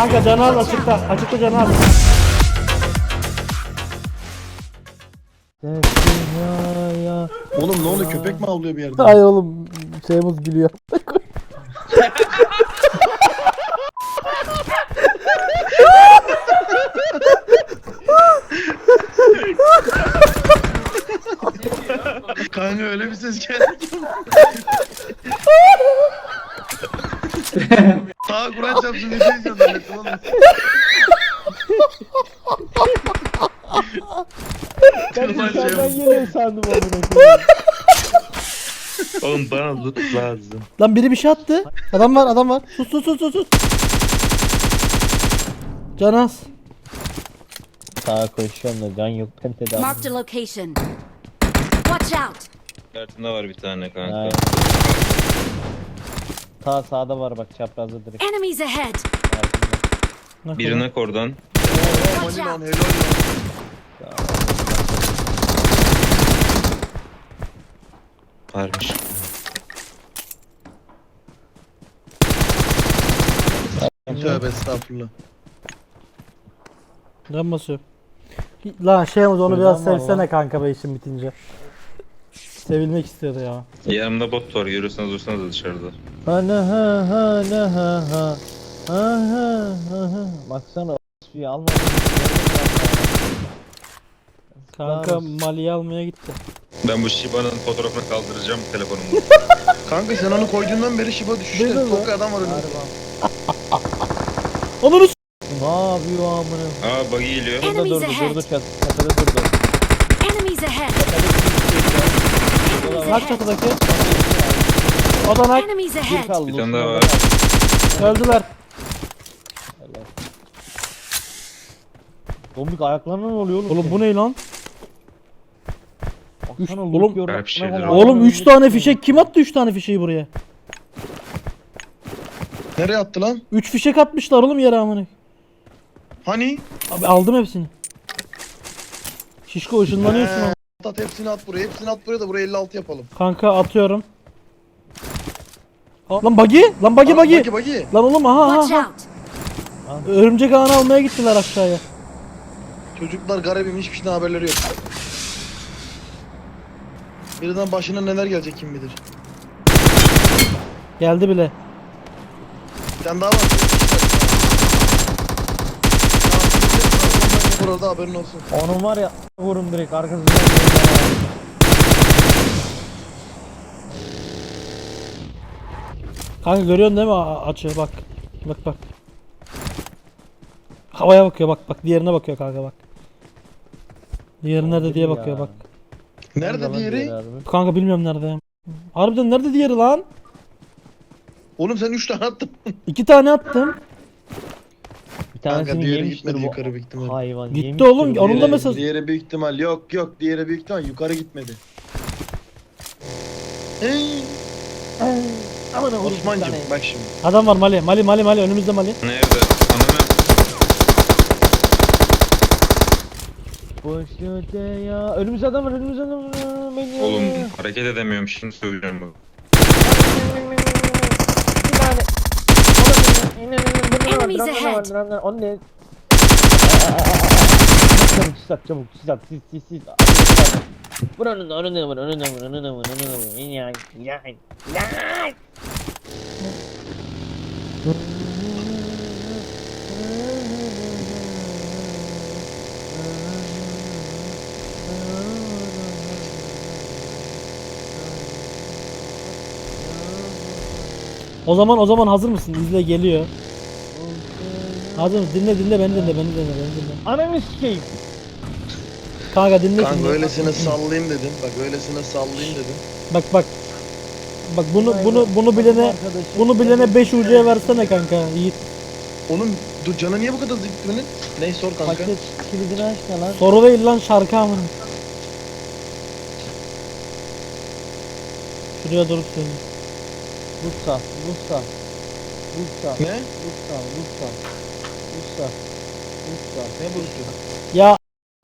Kanka canı al açıkta. Açıkta canı al. ya. Oğlum ne oluyor köpek mi avlıyor bir yerde? Ay oğlum şeyimiz gülüyor. Kanka öyle bir ses geldi ki. Ta Kur'an çarpsın bir şey oğlum. Ben sandım amına koyayım. Oğlum bana loot lazım. Lan biri bir şey attı. Adam var adam var. Sus sus sus sus. sus. Can az. Sağa koşuyorum da can yok ben tedavi. Marked a location. Watch out! Kartında var bir tane kanka. Aynen. Sağ sağda var bak çaprazda direkt. Enemies ahead! Birine kordan. Oo Mali lan helal lan. Varmış. Tövbe estağfurullah. Can basıyor. Lan şey onu Şuradan biraz var sevsene lan. kanka be işin bitince. Sevilmek istiyordu ya. Yanımda bot var. Yürürseniz dursanız da dışarıda. Ana ha ha na ha ha. Ha ha ha ha. Baksana bir alma. Kanka Mali'yi almaya gitti. Ben bu Shiba'nın fotoğrafını kaldıracağım telefonumda. Kanka sen onu koyduğundan beri şiba düşüşte. Duydun mu? Çok adam var önünde. Onları s- Ne yapıyor amına? Aa buggy geliyor. Burada Enemies durdu ahead. durdu çat çatıda durdu. Enemies ahead! Enemies Bak ahead! çatıdaki. O da nak. Enemies Bir ahead! kaldı. Bir tane daha var. Öldüler. Helal. Dombik ayaklarına ne oluyor oğlum? Oğlum bu ne lan? Üç- oğlum- kadar- Oğlum 3 tane fişek kim attı 3 tane fişeği buraya? Nereye attı lan? 3 fişek atmışlar oğlum yere amına. Hani? Abi aldım hepsini. Şişko ışınlanıyorsun ama. Ee, At hepsini at buraya. Hepsini at buraya da buraya 56 yapalım. Kanka atıyorum. Aa, Lan buggy, lan buggy buggy. Bagi bagi. Lan oğlum aha aha. Aha. Örümcek ağını almaya gittiler aşağıya. Çocuklar garibim hiçbir şeyden haberleri yok. Birden başına neler gelecek kim bilir. Geldi bile. Bir tane daha var. Burada haberin olsun. Onun var ya vurum direkt arkasından. Kanka görüyorsun değil mi A- açı bak. Bak bak. Havaya bakıyor bak bak diğerine bakıyor kanka bak. Diğeri nerede diye bakıyor bak. Nerede diğeri? Kanka bilmiyorum nerede. Harbiden nerede diğeri lan? Oğlum sen 3 tane attın. İki tane attım. Bir Kanka tanesini diğeri yemiştir gitmedi bu yukarı büyük ihtimal. hayvan. Gitti yemiştir oğlum, bu. onun da Diğeri- mesaj- Diğeri büyük ihtimal yok yok diğeri büyük ihtimal yukarı gitmedi. Hey, Aman Osman'cım bak şimdi. Adam var Mali. Mali Mali Mali önümüzde Mali. Nerede? Ananı. Boş ya. Önümüzde adam var önümüzde adam var. Beni Oğlum hareket edemiyorum şimdi söylüyorum bu. Bir tane. Enemies ahead. O ne? Çabuk sis çabuk sis at sis sis sis. Vur önüne önüne vur önüne vur önüne vur önüne vur. Ya ya ya. O zaman o zaman hazır mısın? İzle geliyor. Hazır mısın? Dinle dinle beni dinle beni dinle beni dinle. Ananı sikeyim. Kanka dinle Kanka dinle. öylesine sallayayım dedim. Bak öylesine sallayayım dedim. Bak bak. Bak bunu bunu bunu bilene bunu bilene 5 ucuya versene kanka. Yiğit. Oğlum dur canı niye bu kadar benim? Ney sor kanka. Paket kilidini aç da lan. Soru değil lan şarkı amına. Şuraya durup söyle. Bursa, Bursa. Bursa, Ne? Bursa, Bursa. Bursa. Bursa. Ne burası? Ya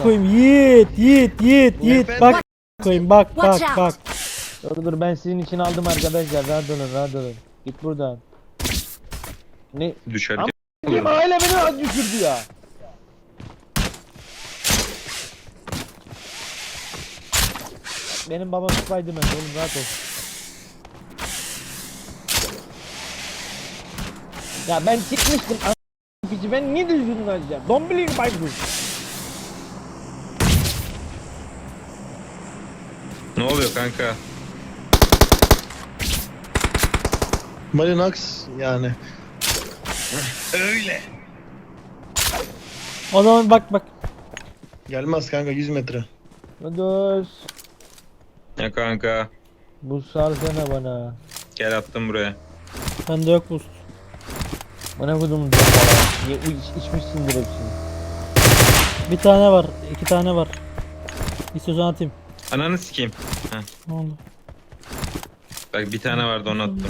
koyayım Yiğit Yiğit Yiğit Yiğit bak koyayım bak bak bak. Dur dur ben sizin için aldım arkadaşlar. Rahat olun, rahat olun. Git buradan. Ne? Düşerken Kim hala beni az düşürdü ya. Benim babam Spiderman oğlum rahat ol. Ya ben çıkmıştım a- piçi ben niye düzgün alacağım? Dombiliğin baykuş. Ne oluyor kanka? Malinax yani. Öyle. O zaman bak bak. Gelmez kanka 100 metre. Kuduz. Ya kanka. Bu salsana bana. Gel attım buraya. Bende yok boost. Bana kudum Ye, iç, içmişsindir hepsini. Bir tane var. iki tane var. İstiyorsan atayım. Ananı sikeyim. Ne oldu? Bak bir tane vardı onu attım.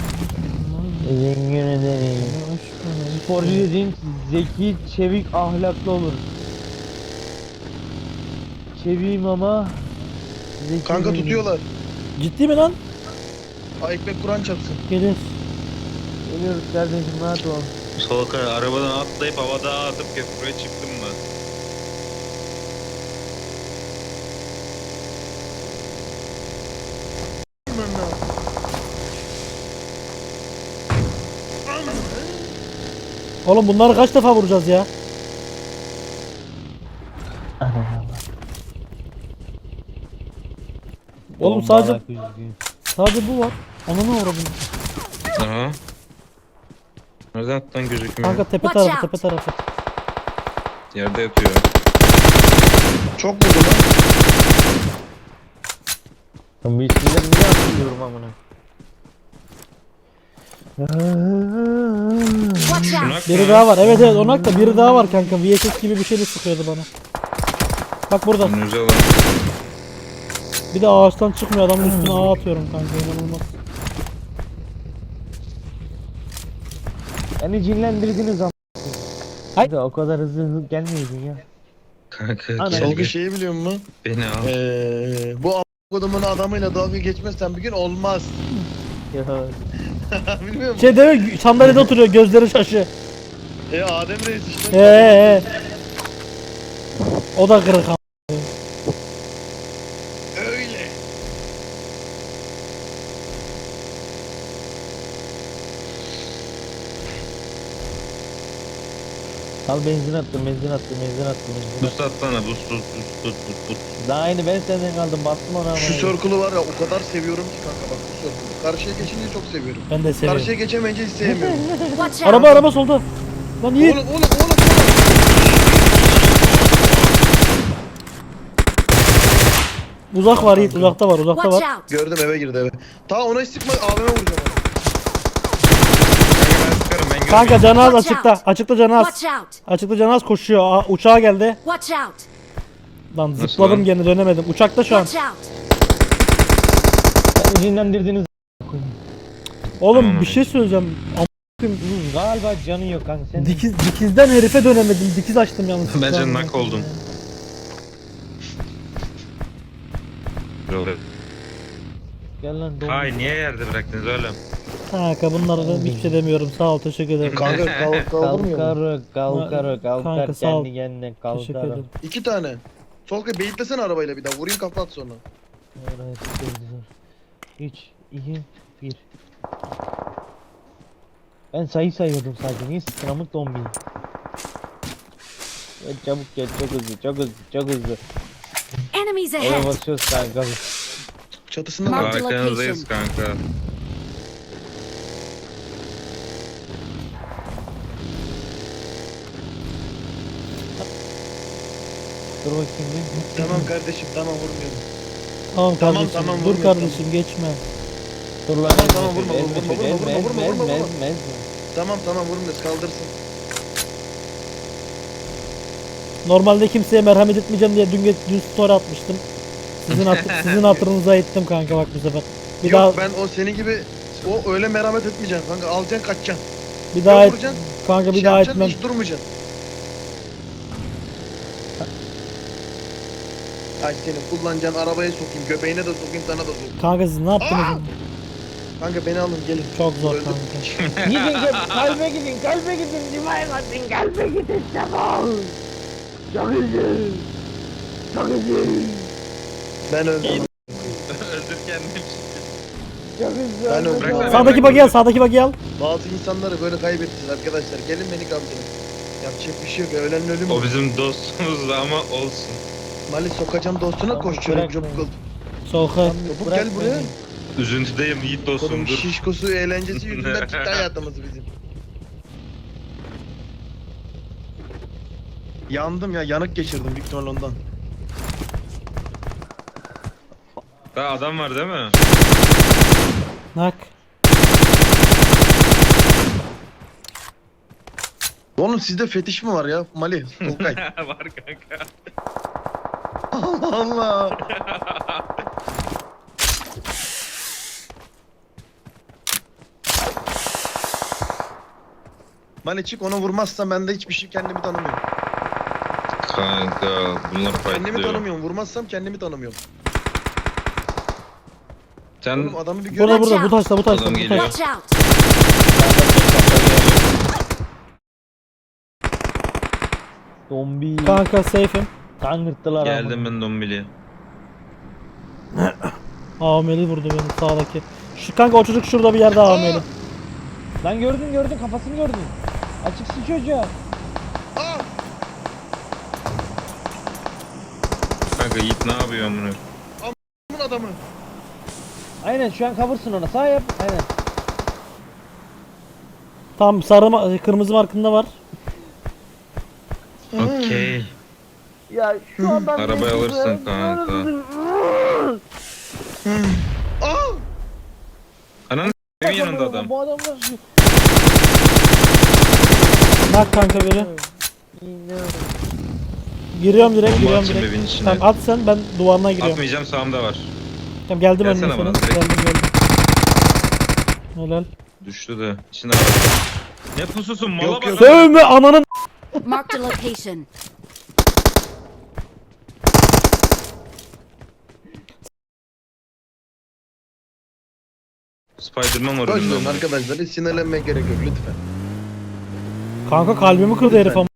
Zengin ederim. Sporcu dediğin zeki, çevik, ahlaklı olur. Çeviyim ama zeki Kanka değilim. tutuyorlar. Ciddi mi lan? Aa ekmek Kur'an çapsın. Gelir. Geliyoruz kardeşim rahat ol. Solka arabadan atlayıp havada atıp köprüye çıktım mı? Oğlum bunları kaç defa vuracağız ya? Oğlum sadece sadece bu var. Ona ne uğradım? Aha. Nereden attın gözükmüyor. Kanka tepe Watch tarafı out. tepe tarafı. Yerde yatıyor. Çok vurdu lan. Ben bir şeyler niye atlıyorum amına? Watch out! Şunak Biri mı? daha var. Evet evet onak da biri daha var kanka. VSS gibi bir şeyle sıkıyordu bana. Bak burada. Önünüze. Bir de ağaçtan çıkmıyor adamın üstüne ağ atıyorum kanka inanılmaz. Beni cinlendirdiniz ama. Hay. Hay. O kadar hızlı hızlı gelmeydin ya. Kanka Ana, gel şeyi biliyor musun? Beni al. Ee, bu a** kodumun adamıyla dalga geçmezsen bir gün olmaz. Ya. Bilmiyor musun? Şey değil mi? Sandalyede oturuyor gözleri şaşı. E Adem Reis işte. Ee, ee. O da kırık ama. Öyle. Al benzin attım, benzin attım, benzin attım, benzin attım. Boost atsana boost boost boost boost boost boost. Daha aynı ben senden kaldım, bastım ona. Şu circle'ı var ya o kadar seviyorum ki kanka bak bu circle'ı. Karşıya geçince çok seviyorum. Ben de seviyorum. Karşıya geçemeyince hiç sevmiyorum. Watch out! Araba araba solda. Lan iyi. oğlum oğlum oğlum. Uzak var Yiğit uzakta var uzakta Watch var. out! Gördüm eve girdi eve. Ta ona hiç sıkma AVM vuracağım. Kanka ben sıkarım ben Kanka görmeyeyim. canı az Watch açıkta. Açıkta canı az. Watch out! Açıkta canı az koşuyor. Aa, uçağa geldi. Lan zıpladım lan? gene dönemedim. Uçakta şu an. Cinlendirdiniz. Oğlum Tamam, bir şey söyleyeceğim. Am- galiba canı yok kanka sen. Dikiz, dikizden herife dönemedim. Dikiz açtım yalnız. Bence nak oldun. Gel lan doğru. Ay niye yerde bıraktınız oğlum? Kanka bunlara da hiçbir şey demiyorum. Sağ ol teşekkür ederim. Kanka kal kaldırmıyor mu? Kalkar, kalkar, kalkar Kanka, sağ ol. kendi kendine Teşekkür kalkar. ederim. İki tane. Solka beyitlesene arabayla bir daha. Vurayım kafa at sonra. Evet, güzel. 3, 2, 1. Ben sayı sayıyordum sadece. Niye sıkıramık dombi? Ya çabuk gel, çok hızlı, çok hızlı, çok hızlı. Enemies Eve ahead! basıyoruz kanka. Çatısında Mark var. the Arkanızdayız kanka. Dur bakayım bir. Tamam kardeşim tamam vurmuyorum. Tamam Tamam, kardeşim. tamam, Dur kardeşim geçme. Dur lan. Tamam, tamam, vurma, vurma, vurma, vurma, vurma, vurma. ezme. Tamam tamam vurmuyoruz kaldırsın. Normalde kimseye merhamet etmeyeceğim diye dün, dün story atmıştım. Sizin hat sizin hatırınıza ettim kanka bak bu sefer. Bir Yok daha ben o senin gibi o öyle merhamet etmeyeceksin kanka alacaksın kaçacaksın. bir daha et, kanka bir şey daha etmem. hiç durmayacaksın. Ay seni kullanacağın arabaya sokayım, göbeğine de sokayım, sana da sokayım. Kanka siz ne yaptınız? Aa! Kanka beni alın gelin. Çok zor Öldüm. kanka. Gidin gel, kalbe gidin, kalbe gidin, divaya gidin, kalbe gidin, çabuk. Çok üzül. Çok üzül. Ben öldüm. Öldür kendini. Çok üzül. Ben öldüm. Bırak. Sağdaki bagi al sağdaki bagi al. Bazı insanları böyle kaybettiniz arkadaşlar. Gelin beni kaldırın. Yapacak bir şey yok. Ölen ölüm. O bizim dostumuz da ama olsun. Mali sokacağım dostuna Çabuk beni. ol. Soğuk. Çabuk gel buraya. Üzüntüdeyim Yiğit Kodum dostumdur. şişkosu eğlencesi yüzünden gitti hayatımız bizim. Yandım ya yanık geçirdim büyük ihtimal ondan. Daha adam var değil mi? Nak. Oğlum sizde fetiş mi var ya Mali? Tolkay. var kanka. Allah Allah. Mali çık onu vurmazsan ben de hiçbir şey kendimi tanımıyorum. Kanka bunlar Kendimi fightlıyor. tanımıyorum. Vurmazsam kendimi tanımıyorum. Sen Oğlum adamı bir Burada gör. burada bu taşta bu taşta Adam bu geliyor. taşta. Watch out! Zombi. Kanka safe'im. Kangırttılar geldim ben dombili. AML vurdu beni sağdaki. Şu kanka o çocuk şurada bir yerde AML. Lan gördün gördün kafasını gördün. Açıksın çocuğa. Kanka Yiğit ne yapıyor amına? Bunun adamı. Aynen şu an cover'sın ona sağ yap. Aynen. Tam sarı ma- kırmızı markında var. Okey. Ya şu adam Arabayı alırsın kanka. Aa! Anan evin yanında adam. Bu adam nasıl? Nak kanka biri. Giriyorum direkt Bomba giriyorum atayım direkt. evin içine. Tamam at sen ben duvarına giriyorum. Atmayacağım sağımda var. Tamam geldim önüne Gelsene senin. bana direkt. Geldim geldim. Helal. Düştü de. İçinde var. Ne pususun mala Yok, bak. Sövme ananın. Marked a location. Spiderman var Boş önümde. verin arkadaşlar hiç sinirlenmeye gerek yok lütfen. Kanka kalbimi kırdı herif ama.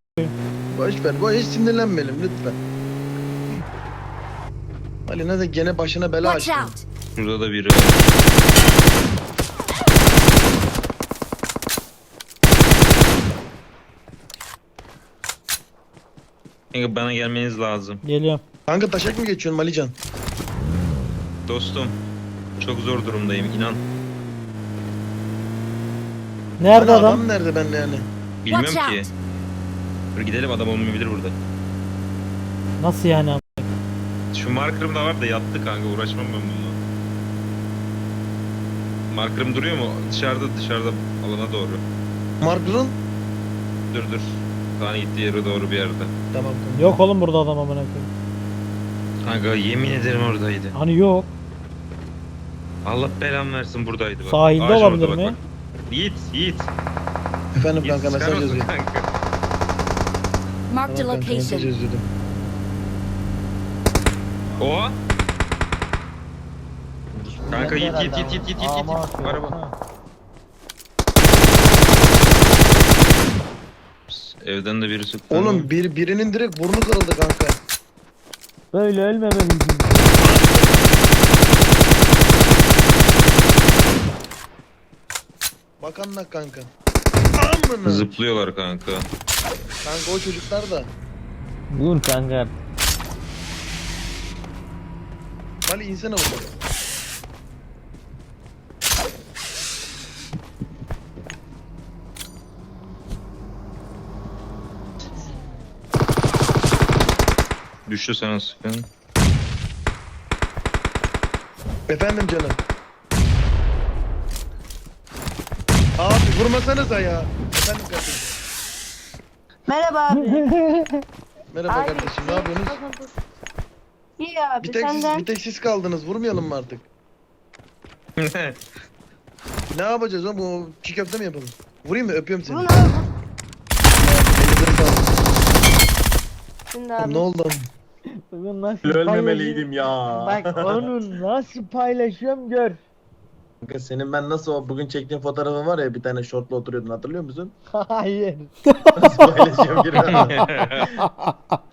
Boş ver. Bu hiç sinirlenmeyelim lütfen. Ali ne de gene başına bela Watch açtın. out! Şurada da biri var. Kanka bana gelmeniz lazım. Geliyorum. Kanka taşak mı geçiyorsun Malican? Dostum. Çok zor durumdayım inan. Nerede Hani adam? nerede ben yani? Bilmiyorum Watch ki. out! Dur gidelim adam olmayabilir burada. Nasıl yani abi? Şu markerım da var da yattı kanka uğraşmam ben bununla. Markerım duruyor mu? Dışarıda dışarıda alana doğru. Markırın? Dur dur. Tane gittiği yere doğru bir yerde. Tamam kanka. Yok oğlum burada adam amına koyayım. Kanka yemin ederim oradaydı. Hani yok. Allah belamı versin buradaydı bak. Sahilde olabilir orada mi? bak, bak. Yiğit, Yiğit. Efendim Yiğit kanka mesaj yazıyor. kanka? Marked a Tamam kanka mesaj location. yazıyordum. Oha. Kanka Yiğit, Yiğit, Yiğit, Yiğit, Yiğit, Yiğit, Yiğit. Araba. Evden de biri sıktı. Oğlum bir, birinin direkt burnu kırıldı kanka. Böyle ölmemeliydim. Bak anla kanka. Amına. Zıplıyorlar kanka. Kanka o çocuklar da. Dur kanka. Mali insene burada. Düştü sana sıkın. Efendim canım. Abi vurmasanıza ya. Efendim kardeşim. Merhaba abi. Merhaba Abi, kardeşim ne yapıyorsunuz? İyi abi Bir tek, siz, senden. bir tek siz kaldınız vurmayalım mı artık? Ne yapacağız oğlum bu çiğ köfte mi yapalım? Vurayım mı öpüyorum seni. Vurun abi. vur. Elinize sağlık. Şimdi abi. Ne oldu? Nasıl Ölmemeliydim ya. Bak onu nasıl paylaşıyorum gör. Kanka senin ben nasıl o bugün çektiğim fotoğrafın var ya bir tane şortla oturuyordun hatırlıyor musun? Hayır. Nasıl gibi.